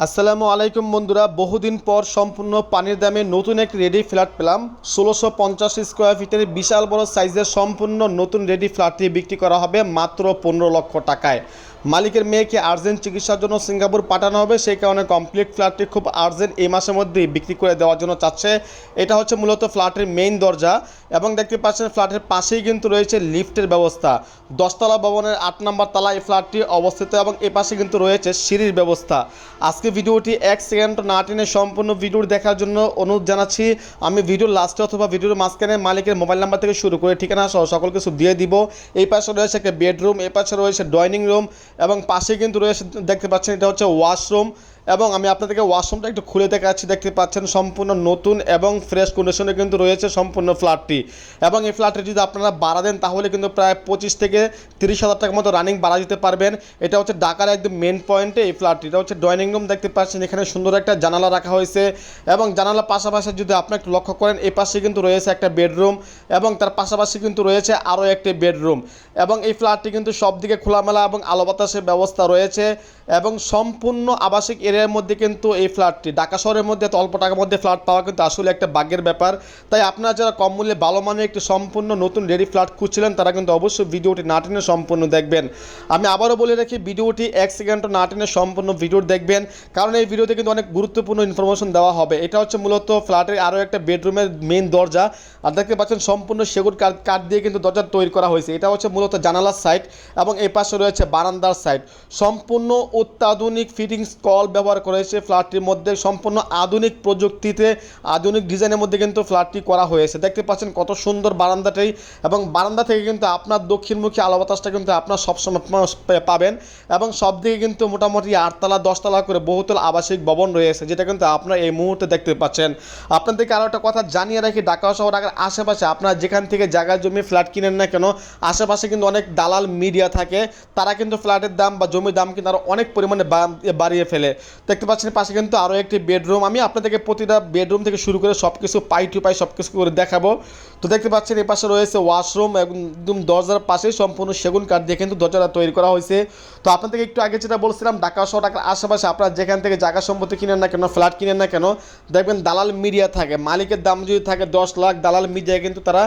আসসালামু আলাইকুম বন্ধুরা, বহুদিন পর সম্পূর্ণ পানির দামে নতুন এক রেডি ফ্ল্যাট পেলাম। ষোলোশো পঞ্চাশ স্কোয়ার ফিটের বিশাল বড় সাইজের সম্পূর্ণ নতুন রেডি ফ্ল্যাটটি বিক্রি করা হবে মাত্র পনেরো লক্ষ টাকায়। মালিকের মেয়েকে আর্জেন্ট চিকিৎসার জন্য সিঙ্গাপুর পাঠানো হবে, সেই কারণে কমপ্লিট ফ্ল্যাটটি খুব আর্জেন্ট এই মাসের মধ্যেই বিক্রি করে দেওয়ার জন্য চাচ্ছে। এটা হচ্ছে মূলত ফ্ল্যাটের মেইন দরজা এবং দেখতে পাচ্ছেন ফ্ল্যাটের পাশেই কিন্তু রয়েছে লিফটের ব্যবস্থা। দশতলা ভবনের আট নম্বর তলা এই ফ্ল্যাটটি অবস্থিত এবং এ পাশে কিন্তু রয়েছে সিঁড়ির ব্যবস্থা। আজকে ভিডিওটি এক সেকেন্ড না টেনে সম্পূর্ণ ভিডিওটি দেখার জন্য অনুরোধ জানাচ্ছি, আমি ভিডিওর লাস্টে অথবা ভিডিওর মাঝখানে মালিকের মোবাইল নাম্বার থেকে শুরু করে ঠিকানা সহ সকল কিছু দিয়ে দিব। এই পাশে রয়েছে একটা বেডরুম এই পাশে রয়েছে ডাইনিং রুম এবং পাশে কিন্তু রয়েছে দেখতে পাচ্ছেন এটা হচ্ছে ওয়াশরুম এবং আমি আপনাদেরকে ওয়াশরুমটা একটু খুলে দেখাচ্ছি, দেখতে পাচ্ছেন সম্পূর্ণ নতুন এবং ফ্রেশ কন্ডিশনে কিন্তু রয়েছে সম্পূর্ণ ফ্ল্যাটটি এবং এই ফ্ল্যাটটি যদি আপনারা বাড়া দেন, তাহলে কিন্তু প্রায় পঁচিশ থেকে তিরিশ হাজার টাকার মতো রানিং বাড়া দিতে পারবেন। এটা হচ্ছে ঢাকার একদম মেন পয়েন্টে এই ফ্ল্যাটটি এটা হচ্ছে ডাইনিং রুম দেখতে পাচ্ছেন এখানে সুন্দর একটা জানালা রাখা হয়েছে। এবং জানালার পাশাপাশি যদি আপনি একটু লক্ষ্য করেন, এই পাশে কিন্তু রয়েছে একটা বেডরুম এবং তার পাশাপাশি কিন্তু রয়েছে আরও একটি বেডরুম এবং এই ফ্ল্যাটটি কিন্তু সব দিকে খোলামেলা এবং আলো বাতাসের ব্যবস্থা রয়েছে এবং সম্পূর্ণ আবাসিক এরিয়ার মধ্যে কিন্তু এই ফ্ল্যাটটি। ঢাকা শহরের মধ্যে এত অল্প টাকার মধ্যে ফ্ল্যাট পাওয়া কিন্তু আসলে একটা ভাগ্যের ব্যাপার। তাই আপনারা যারা কম মূল্যে ভালো মানের একটি সম্পূর্ণ নতুন রেডি ফ্ল্যাট খুঁজছিলেন, তারা কিন্তু অবশ্যই ভিডিওটি না টেনে সম্পূর্ণ দেখবেন। আমি আবারও বলে রাখি, ভিডিওটি এক সেকেন্ড না টেনে সম্পূর্ণ ভিডিও দেখবেন, কারণ এই ভিডিওতে কিন্তু অনেক গুরুত্বপূর্ণ ইনফরমেশন দেওয়া হবে। এটা হচ্ছে মূলত ফ্ল্যাটের আরও একটা বেডরুমের মেন দরজা, আর দেখতে পাচ্ছেন সম্পূর্ণ সেগুন কাঠ দিয়ে কিন্তু দরজা তৈরি করা হয়েছে। এটা হচ্ছে মূলত জানালার সাইড এবং এই পাশে রয়েছে বারান্দার সাইড সম্পূর্ণ অত্যাধুনিক ফিটিংস কল ব্যবহার করেছে ফ্ল্যাটটির মধ্যে সম্পূর্ণ আধুনিক প্রযুক্তিতে, আধুনিক ডিজাইনের মধ্যে কিন্তু ফ্ল্যাটটি করা হয়েছে। দেখতে পাচ্ছেন কত সুন্দর বারান্দাটাই এবং বারান্দা থেকে কিন্তু আপনার দক্ষিণমুখী আলো বাতাসটা কিন্তু আপনার সবসময় পাবেন এবং সব দিকে কিন্তু মোটামুটি আটতলা, দশতলা করে বহুতল আবাসিক ভবন রয়েছে, যেটা কিন্তু আপনার এই মুহূর্তে দেখতে পাচ্ছেন। আপনাদেরকে আরও একটা কথা জানিয়ে রাখি, ঢাকা শহর ঢাকার আশেপাশে আপনারা যেখান থেকে জায়গা জমি ফ্ল্যাট কিনেন না কেন, আশেপাশে কিন্তু অনেক দালাল মিডিয়া থাকে, তারা কিন্তু ফ্ল্যাটের দাম বা জমির দাম কিন্তু আরও অনেক পরিমাণে বাড়িয়ে ফেলে। দেখতে পাচ্ছেন পাশে কিন্তু আরও একটি বেডরুম। আমি আপনাদেরকে প্রতিটা বেডরুম থেকে শুরু করে সব কিছু পাই টু পাই সব কিছু করে দেখাবো। তো দেখতে পাচ্ছেন এই পাশে রয়েছে ওয়াশরুম একদম দরজার পাশেই সম্পূর্ণ সেগুন কাঠ দিয়ে কিন্তু দরজাটা তৈরি করা হয়েছে। তো আপনাদেরকে একটু আগে যেটা বলছিলাম, ঢাকা শহর ঢাকার আশেপাশে আপনারা যেখান থেকে জায়গা সম্পত্তি কিনেন না কেন, ফ্ল্যাট কিনেন না কেন, দেখবেন দালাল মিডিয়া থাকে। মালিকের দাম যদি থাকে দশ লাখ, দালাল মিডিয়া কিন্তু তারা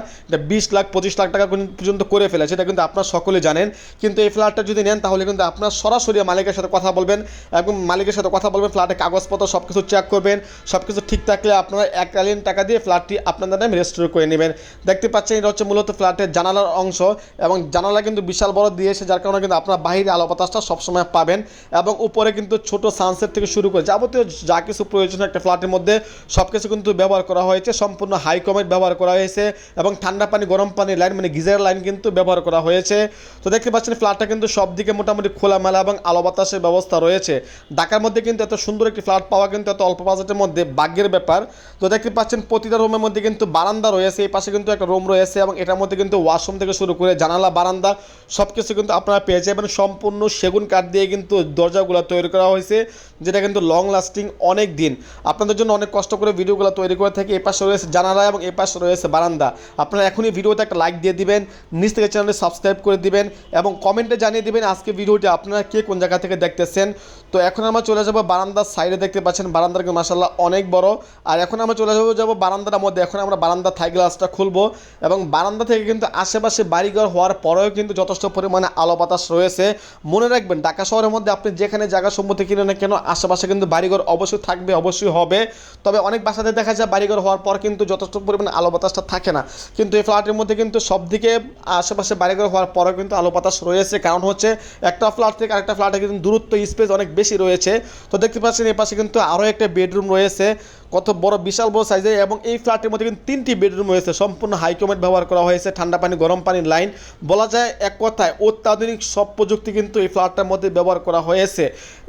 বিশ লাখ, পঁচিশ লাখ টাকা পর্যন্ত করে ফেলে। সেটা কিন্তু আপনারা সকলে জানেন। কিন্তু এই ফ্ল্যাটটা যদি নেন, তাহলে কিন্তু আপনার সরাসরি মালিকের সাথে কথা বলবেন এবং মালিকের সাথে কথা বলবেন ফ্ল্যাটের কাগজপত্র সব কিছু চেক করবেন সব কিছু ঠিক থাকলে আপনারা এককালীন টাকা দিয়ে ফ্ল্যাটটি আপনাদের নামে রেজিস্টার করে নেবেন। দেখতে পাচ্ছেন, এটা হচ্ছে মূলত ফ্ল্যাটের জানালার অংশ এবং জানালা কিন্তু বিশাল বড় দিয়েছে যার কারণে কিন্তু আপনার বাহিরে আলো বাতাসটা সবসময় পাবেন এবং উপরে কিন্তু ছোট সানসেট থেকে শুরু করে যাবতীয় যা কিছু প্রয়োজন একটা ফ্ল্যাটের মধ্যে সব কিছু কিন্তু ব্যবহার করা হয়েছে, সম্পূর্ণ হাই কমেট ব্যবহার করা হয়েছে এবং ঠান্ডা পানি, গরম পানি লাইন মানে গিজার লাইন কিন্তু ব্যবহার করা হয়েছে। তো দেখতে পাচ্ছেন ফ্ল্যাটটা কিন্তু সব দিকে মোটামুটি খোলামেলা এবং আলো বাতাসের ব্যবস্থা রয়েছে। ঢাকার মধ্যে কিন্তু এত সুন্দর একটি ফ্ল্যাট পাওয়া কিন্তু এত অল্প বাজেটের মধ্যে ভাগ্যের ব্যাপার। তো দেখতে পাচ্ছেন প্রতিটা রুমের মধ্যে কিন্তু বারান্দা রয়েছে, এই পাশে কিন্তু একটা রুম রয়েছে এবং এটার মধ্যে কিন্তু ওয়াশরুম থেকে শুরু করে জানালা, বারান্দা সব কিছু কিন্তু আপনারা পেয়ে যাবেন। সম্পূর্ণ সেগুন কাঠ দিয়ে কিন্তু দরজাগুলো তৈরি করা হয়েছে, যেটা কিন্তু লং লাস্টিং অনেক দিন। আপনাদের জন্য অনেক কষ্ট করে ভিডিওগুলো তৈরি করে থাকি, এই পাশে রয়েছে জানালা এবং এই পাশে রয়েছে বারান্দা। আপনারা এখনই ভিডিওতে একটা লাইক দিয়ে দিবেন নিজ থেকে চ্যানেলে সাবস্ক্রাইব করে দিবেন এবং কমেন্টে জানিয়ে দিবেন আজকে ভিডিওটি আপনারা কে কোন জায়গা থেকে দেখতেছেন। তো এখন আমরা চলে যাব বারান্দার সাইডে দেখতে পাচ্ছেন বারান্দার কিন্তু মাসাল্লাহ অনেক বড়। আর এখন আমরা চলে যাব যাব বারান্দার মধ্যে। এখন আমরা বারান্দা থাই গ্লাসটা খুলবো এবং বারান্দা থেকে কিন্তু আশেপাশে বাড়িঘর হওয়ার পরেও কিন্তু যথেষ্ট পরিমাণে আলো বাতাস রয়েছে। মনে রাখবেন, ঢাকা শহরের মধ্যে আপনি যেখানে জায়গা সম্মতি কিনে না কেন, আশেপাশে কিন্তু বাড়িঘর অবশ্যই থাকবে, অবশ্যই হবে। তবে অনেক বাসাতে দেখা যায় বাড়িঘর হওয়ার পর কিন্তু যথেষ্ট পরিমাণে আলো বাতাসটা থাকে না। কিন্তু এই ফ্ল্যাটের মধ্যে কিন্তু সব দিকে আশেপাশে বাড়িঘর হওয়ার পরেও কিন্তু আলো বাতাস রয়েছে। কারণ হচ্ছে, একটা ফ্ল্যাট থেকে আরেকটা ফ্ল্যাটে কিন্তু দূরত্ব স্পেস অনেক বেশি রয়েছে। তো দেখতে পাচ্ছেন এই পাশে কিন্তু আরও একটা বেডরুম রয়েছে। কত বড় বিশাল বড় সাইজের এবং এই ফ্ল্যাটের মধ্যে কিন্তু তিনটি বেডরুম রয়েছে। সম্পূর্ণ হাইকমেট ব্যবহার করা হয়েছে, ঠান্ডা পানি, গরম পানির লাইন বলা যায় এক কথায় অত্যাধুনিক সব প্রযুক্তি কিন্তু এই ফ্ল্যাটটার মধ্যে ব্যবহার করা হয়েছে।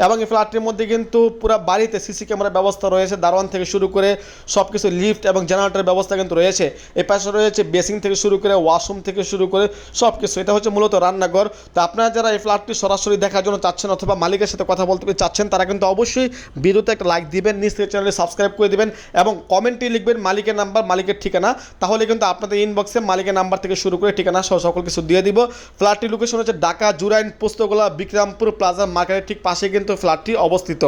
এবং এই ফ্ল্যাটটির মধ্যে কিন্তু পুরো বাড়িতে সিসি ক্যামেরার ব্যবস্থা রয়েছে। দারোয়ান থেকে শুরু করে সব কিছু লিফট এবং জেনারেটরের ব্যবস্থা কিন্তু রয়েছে। এই পাশে রয়েছে বেসিং থেকে শুরু করে ওয়াশরুম থেকে শুরু করে সব কিছু এটা হচ্ছে মূলত রান্নাঘর। তো আপনারা যারা এই ফ্ল্যাটটি সরাসরি দেখার জন্য চাচ্ছেন অথবা মালিকের সাথে কথা বলতে চাচ্ছেন, তারা কিন্তু অবশ্যই ভিডিওতে একটা লাইক দিবেন। নিজ থেকে চ্যানেলে সাবস্ক্রাইব করে দেবেন এবং কমেন্টে লিখবেন মালিকের নাম্বার, মালিকের ঠিকানা। তাহলে কিন্তু আপনাদের ইনবক্সে মালিকের নাম্বার থেকে শুরু করে ঠিকানা সহ সকল কিছু দিয়ে দিব। ফ্ল্যাটটির লোকেশন হচ্ছে ঢাকা জুরাইন পোস্তগোলা, বিক্রামপুর প্লাজা মার্কেটের ঠিক পাশে কিন্তু ফ্ল্যাটটি অবস্থিত।